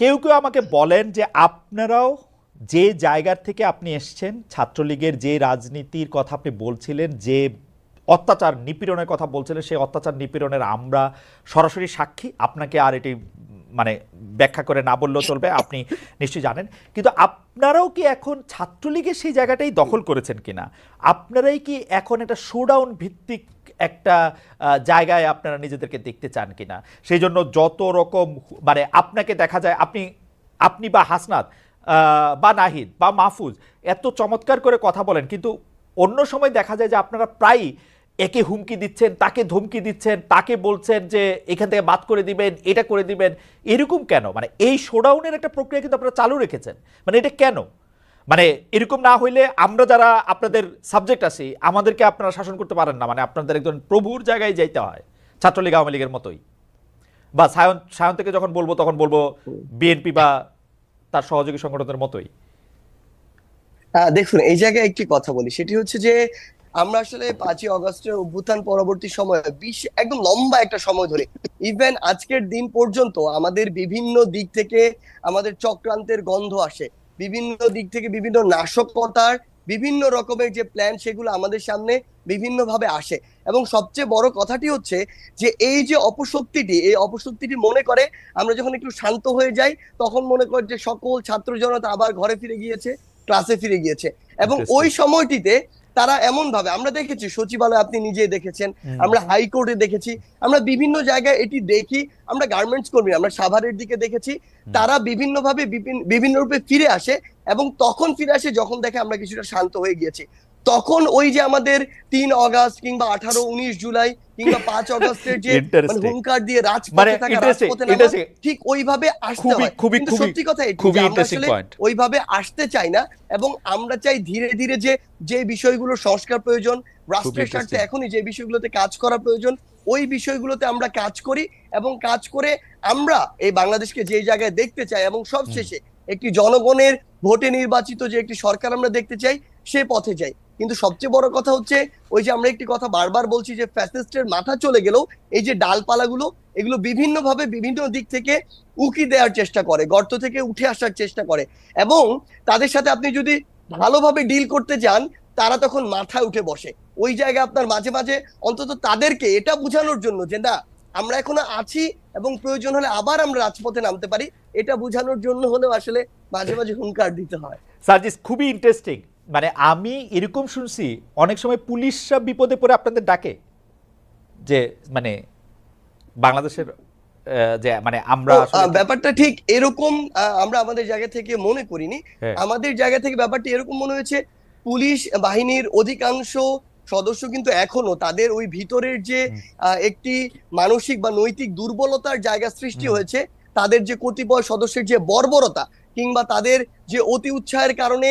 কেউ কেউ আমাকে বলেন যে আপনারাও যে জায়গার থেকে আপনি এসছেন, ছাত্রলীগের যে রাজনীতির কথা আপনি বলছিলেন, যে অত্যাচার নিপীড়নের কথা বলছিলেন, সেই অত্যাচার নিপীড়নের আমরা সরাসরি সাক্ষী। আপনাকে আর এটি মানে ব্যাখ্যা করে না বললেও চলবে, আপনি নিশ্চয়ই জানেন। কিন্তু আপনারাও কি এখন ছাত্রলীগের সেই জায়গাটাই দখল করেছেন কিনা? আপনারাই কি এখন একটা শোডাউন ভিত্তিক একটা জায়গায় আপনারা নিজেদেরকে দেখতে চান কিনা। সেই জন্য যত রকম মানে আপনাকে দেখা যায় আপনি আপনি বা হাসনাত বা নাহিদ, বা মাহফুজ, এত চমৎকার করে কথা বলেন, কিন্তু অন্য সময় দেখা যায় যে আপনারা প্রায়ই একে হুমকি দিচ্ছেন, তাকে ধমকি দিচ্ছেন, তাকে বলছেন যে এখান থেকে বাদ করে দিবেন, এটা করে দিবেন, এরকম কেন? মানে এই শোডাউনের একটা প্রক্রিয়া কিন্তু আপনারা চালু রেখেছেন। মানে এটা কেন? মানে এরকম না হইলে আমরা যারা আপনাদের সাবজেক্ট আছি, আমাদেরকে আপনারা শাসন করতে পারেন না। মানে আপনাদের একজন প্রভুর জায়গায় যাইতে হয়, ছাত্রলীগ, আওয়ামী লীগের মতোই। বা সায়ন সায়ন থেকে যখন বলব, তখন বলব বিএনপি বা তার সহযোগী সংগঠনের মতোই। দেখুন, এই জায়গায় একটি কথা বলি। সেটি হচ্ছে যে, আমরা আসলে পাঁচই অগস্টের অভ্যুত্থান পরবর্তী সময়ে বিশ, একদম লম্বা একটা সময় ধরে ইভেন আজকের দিন পর্যন্ত আমাদের বিভিন্ন দিক থেকে আমাদের চক্রান্তের গন্ধ আসে। বিভিন্ন দিক থেকে বিভিন্ন নাশকতার বিভিন্ন রকমের যে প্ল্যান সেগুলো আমাদের সামনে বিভিন্নভাবে আসে। এবং সবচেয়ে বড় কথাটি হচ্ছে যে এই যে অপশক্তিটি এই অপশক্তিটি মনে করে আমরা যখন একটু শান্ত হয়ে যাই তখন মনে করে যে সকল ছাত্র জনতা আবার ঘরে ফিরে গিয়েছে ক্লাসে ফিরে গিয়েছে। এবং ওই সময়টিতে তারা এমন ভাবে আমরা দেখেছি সচিবালয় আপনি নিজেই দেখেছেন। আমরা হাইকোর্টে দেখেছি আমরা বিভিন্ন জায়গায় এটি দেখি আমরা গার্মেন্টস কর্মী আমরা সাভারের দিকে দেখেছি তারা বিভিন্ন ভাবে বিভিন- বিভিন্ন রূপে ফিরে আসে এবং তখন ফিরে আসে যখন দেখে আমরা কিছুটা শান্ত হয়ে গিয়েছি তখন ওই যে আমাদের তিন অগাস্ট কিংবা আঠারো উনিশ জুলাই কিংবা পাঁচ অগস্টের যে মানে হুঙ্কার দিয়ে মানে রাজপথে থাকা রাজপথে নামা, ঠিক ওইভাবে আসতে হয়। কিন্তু সত্যি কথা খুবই আসলে ওইভাবে আসতে চাই না এবং আমরা চাই ধীরে ধীরে যে যে বিষয়গুলো সংস্কার প্রয়োজন রাষ্ট্রের স্বার্থে এখনই যে বিষয়গুলোতে কাজ করা প্রয়োজন ওই বিষয়গুলোতে আমরা কাজ করি এবং কাজ করে আমরা এই বাংলাদেশকে যে জায়গায় দেখতে চাই এবং সবশেষে একটি জনগণের ভোটে নির্বাচিত যে একটি সরকার আমরা দেখতে চাই সে পথে যাই। কিন্তু সবচেয়ে বড় কথা হচ্ছে, ওই যে আমরা একটি কথা বারবার বলছি যে ফ্যাসিস্টের মাথা চলে গেলেও এই যে ডালপালাগুলো, এগুলো বিভিন্ন ভাবে বিভিন্ন দিক থেকে উকি দেওয়ার চেষ্টা করে, গর্ত থেকে উঠে আসার চেষ্টা করে এবং তাদের সাথে আপনি যদি ভালোভাবে ডিল করতে চান তারা তখন মাথায় উঠে বসে। ওই জায়গায় আপনার মাঝে মাঝে অন্তত তাদেরকে এটা বোঝানোর জন্য যে না, আমরা এখনও আছি এবং প্রয়োজন হলে আবার আমরা রাজপথে নামতে পারি, এটা বোঝানোর জন্য হলেও আসলে মাঝে মাঝে হুঙ্কার দিতে হয়। সার্জিস, খুবই ইন্টারেস্টিং মানে আমি এরকম শুনছি অনেক সময় পুলিশরা বিপদে পড়ে আপনাদের ডাকে যে মানে বাংলাদেশের যে মানে আমরা ব্যাপারটা ঠিক এরকম আমরা আমাদের জায়গা থেকে মনে করিনি। হ্যাঁ। আমাদের জায়গা থেকে ব্যাপারটি এরকম মনে হয়েছে পুলিশ বাহিনীর অধিকাংশ সদস্য কিন্তু এখনও তাদের ওই ভিতরের যে একটি মানসিক বা নৈতিক দুর্বলতার জায়গা সৃষ্টি হয়েছে তাদের যে কতিপয় সদস্যের যে বর্বরতা কিংবা তাদের যে অতি উৎসাহের কারণে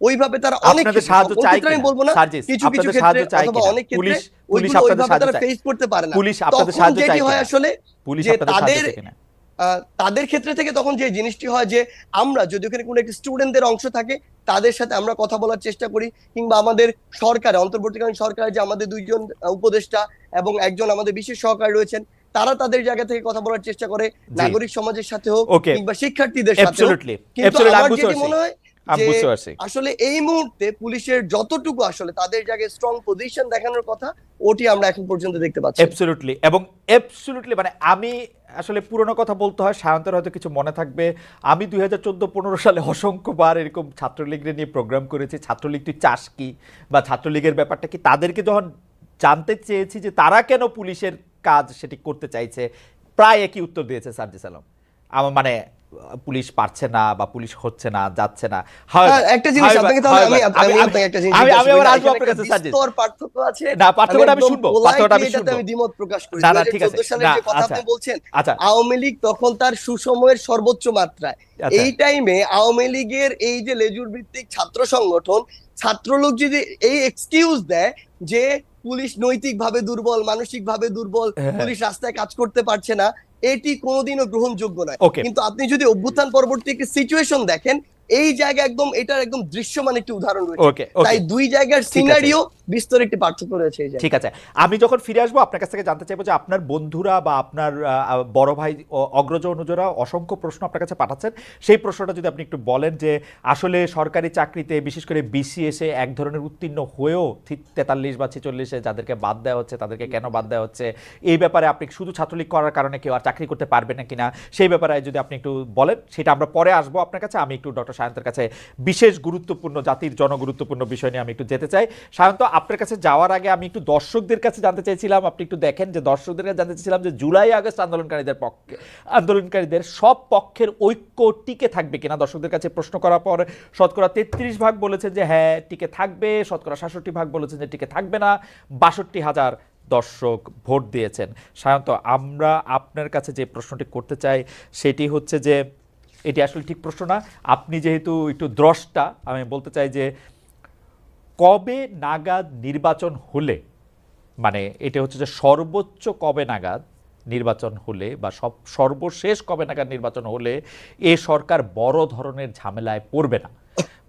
ওইভাবে তারা অনেক সাহায্য চাই আমি বলব না কিছু কিছু ক্ষেত্রে চাই অথবা অনেক ক্ষেত্রে পুলিশ পুলিশ আপনাদের সাহায্য চায় ফেস করতে পারে না। পুলিশ আপনাদের সাহায্য চাই হয় আসলে পুলিশ আপনাদের সাহায্য তাদের- কিনা? তাদের ক্ষেত্রে থেকে তখন যে জিনিসটি হয় যে আমরা যদি ওখানে কোনো একটি স্টুডেন্টদের অংশ থাকে তাদের সাথে আমরা কথা বলার চেষ্টা করি কিংবা আমাদের সরকারে অন্তর্বর্তীকালীন সরকারে যে আমাদের দুইজন উপদেষ্টা এবং একজন আমাদের বিশেষ সহকারী রয়েছেন তারা তাদের জায়গা থেকে কথা বলার চেষ্টা করে নাগরিক সমাজের সাথে হোক কিংবা শিক্ষার্থীদের সাথে কিন্তু আমার যেটি মনে হয় বুঝতে পারছি। আসলে এই মুহূর্তে পুলিশের যতটুকু আসলে তাদের জায়গায় স্ট্রং পজিশন দেখানোর কথা ওটি আমরা এখন পর্যন্ত দেখতে পাচ্ছি। অ্যাবসলিউটলি এবং অ্যাবসলিউটলি মানে আমি আসলে পুরনো কথা বলতে হয় সায়ন্তের হয়তো কিছু মনে থাকবে। আমি দুই হাজার চোদ্দ পনেরো সালে অসংখ্যবার এরকম ছাত্রলীগের নিয়ে প্রোগ্রাম করেছি ছাত্রলীগ তুই চাস কি? বা ছাত্রলীগের ব্যাপারটা কি? তাদেরকে যখন জানতে চেয়েছি যে তারা কেন পুলিশের কাজ সেটি করতে চাইছে প্রায় একই উত্তর দিয়েছে সার্জিস আলম। আমার মানে পুলিশ পারছে না বা পুলিশ হচ্ছে না যাচ্ছে না হ্যাঁ, একটা জিনিস আপনাকে তাহলে আমি আপনাকে একটা জিনিস আমি- আমি আবার আসব আপনার কাছে, একটা সার্জিস। বিস্তর পার্থক্য আছে না, পার্থক্যটা আমি শুনব, পার্থক্যটা আমি শুনব। আমি দ্বিমত প্রকাশ করি না, না, ঠিক আছে। সালের যে কথা আচ্ছা। আপনি বলছেন আচ্ছা আওয়ামী লীগ তখন তার সুসময়ের সর্বোচ্চ মাত্রায় আচ্ছা। এই টাইমে আওয়ামী লীগের এই যে লেজুর ভিত্তিক ছাত্র সংগঠন ছাত্রলোক যদি এই এক্সকিউজ দেয় যে পুলিশ নৈতিকভাবে দুর্বল মানসিকভাবে দুর্বল হ্যাঁ। পুলিশ রাস্তায় কাজ করতে পারছে না এটি কোনোদিনও গ্রহণযোগ্য নয়। কিন্তু আপনি যদি অভ্যুত্থান পরবর্তী একটি সিচুয়েশন দেখেন এই জায়গা একদম এটার একদম দৃশ্যমান একটি উদাহরণ রয়েছে। তাই দুই জায়গার। সিনারিও বিস্তর একটি পার্থক্য রয়েছে এই ঠিক আছে। আমি যখন ফিরে আসব আপনার কাছ থেকে জানতে চাইব যে আপনার বন্ধুরা বা আপনার বড় ভাই অগ্রজ অনুজরা অসংখ্য প্রশ্ন আপনার কাছে পাঠাচ্ছেন। সেই প্রশ্নটা যদি আপনি একটু বলেন যে আসলে সরকারি চাকরিতে বিশেষ করে বিসিএসে এক ধরনের উত্তীর্ণ হয়েও তেতাল্লিশ বা ছেচল্লিশে যাদেরকে বাদ দেওয়া হচ্ছে তাদেরকে কেন বাদ দেওয়া হচ্ছে এই ব্যাপারে আপনি শুধু ছাত্রলীগ করার কারণে কেউ আর চাকরি করতে পারবে না কিনা সেই ব্যাপারে যদি আপনি একটু বলেন সেটা আমরা পরে আসব আপনার কাছে। আমি একটু ডক্টর সায়ন্তের কাছে বিশেষ গুরুত্বপূর্ণ, জাতির জনগুরুত্বপূর্ণ বিষয় নিয়ে আমি একটু যেতে চাই। সায়ন্ত, আপনার কাছে যাওয়ার আগে আমি একটু দর্শকদের কাছে জানতে চাইছিলাম, আপনি একটু দেখেন যে দর্শকদের কাছে জানতে চাইছিলাম যে জুলাই আগস্ট আন্দোলনকারীদের পক্ষে, আন্দোলনকারীদের সব পক্ষের ঐক্য টিকে থাকবে কিনা? দর্শকদের কাছে প্রশ্ন করার পর শতকরা তেত্রিশ ভাগ বলেছেন যে হ্যাঁ টিকে থাকবে, শতকরা সাতষট্টি ভাগ বলেছেন যে টিকে থাকবে না, বাষট্টি হাজার দর্শক ভোট দিয়েছেন। সায়ন্ত, আমরা আপনার কাছে যে প্রশ্নটি করতে চাই, সেটি হচ্ছে যে এটি আসলে ঠিক প্রশ্ন না। আপনি যেহেতু একটু দ্রষ্টা, আমি বলতে চাই যে কবে নাগাদ নির্বাচন হলে মানে এটা হচ্ছে যে সর্বোচ্চ কবে নাগাদ নির্বাচন হলে বা সব সর্বশেষ কবে নাগাদ নির্বাচন হলে এ সরকার বড় ধরনের ঝামেলায় পড়বে না।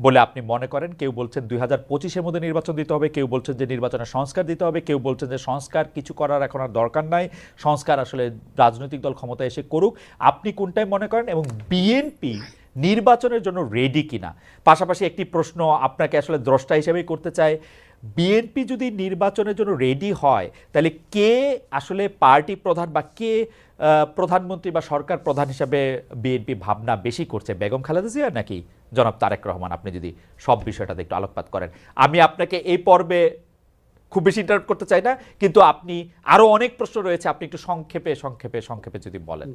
বলে আপনি মনে করেন, কেউ বলছেন দুই হাজার পঁচিশের মধ্যে নির্বাচন দিতে হবে, কেউ বলছেন যে নির্বাচনে সংস্কার দিতে হবে, কেউ বলছেন যে সংস্কার কিছু করার এখন আর দরকার নাই, সংস্কার আসলে রাজনৈতিক দল ক্ষমতায় এসে করুক। আপনি কোনটাই মনে করেন এবং বিএনপি নির্বাচনের জন্য রেডি কিনা? পাশাপাশি একটি প্রশ্ন আপনাকে আসলে দ্রষ্টা হিসেবেই করতে চাই, বিএনপি যদি নির্বাচনের জন্য রেডি হয়, তাহলে কে আসলে পার্টি প্রধান বা কে প্রধানমন্ত্রী বা সরকার প্রধান হিসাবে বিএনপি ভাবনা বেশি করছে? বেগম খালেদা জিয়া নাকি? জনাব তারেক রহমান, আপনি যদি সব বিষয়টাতে একটু আলোকপাত করেন। আমি আপনাকে এই পর্বে খুব বেশি ইন্টারাপ্ট করতে চাই না, কিন্তু আপনি আরও অনেক প্রশ্ন রয়েছে, আপনি একটু সংক্ষেপে সংক্ষেপে সংক্ষেপে যদি বলেন।